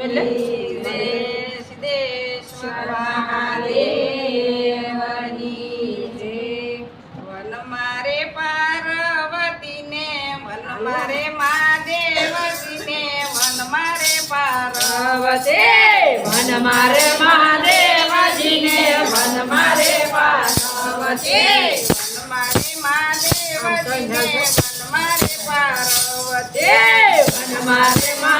One મારે પાર્વતીને one મારે મહાદેવજીને one મારે પાર્વતે વન મારે મહાદેવજીને વન મારે પાર્વતે વન મારે મહાદેવજીને વન મારે પાર્વતે વન મારે મા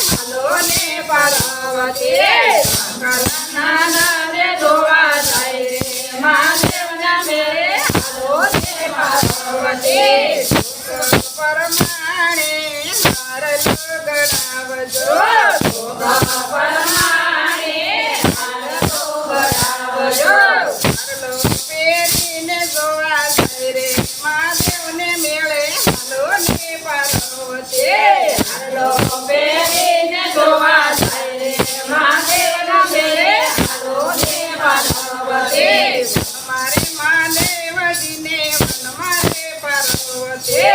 પારાવતી. નાના ને ધોવા પાર્વતી અમારી માને વડીને વનમારે પાર્વતી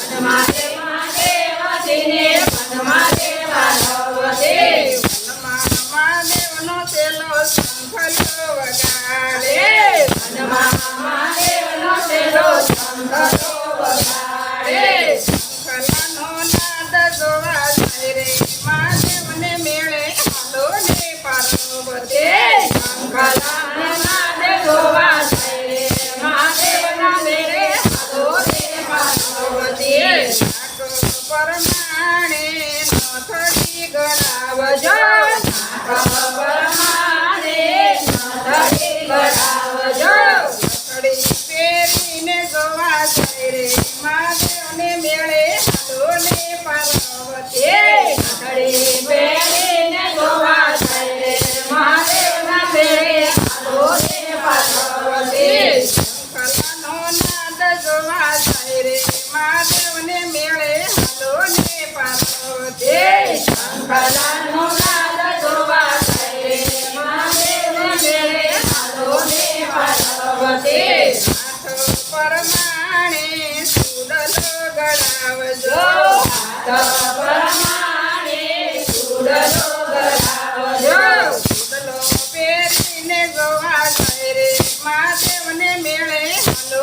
વનમારે માને વડીને વનમારે પાર્વતી વનમાં માને વનો તેલો água de ગણાવજો. પ્રમાણે સુડલો ગણાવજો. સુડલો પહેરીને મેળે હલો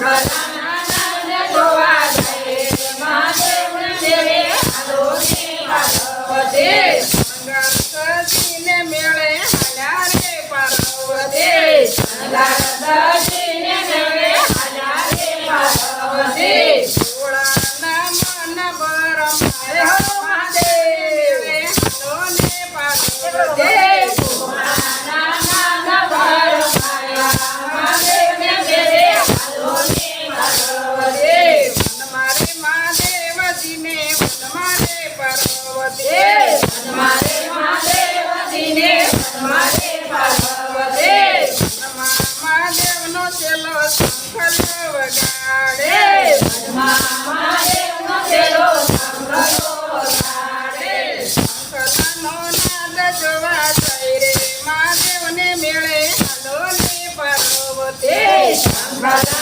Right. પાર્વતી બોલો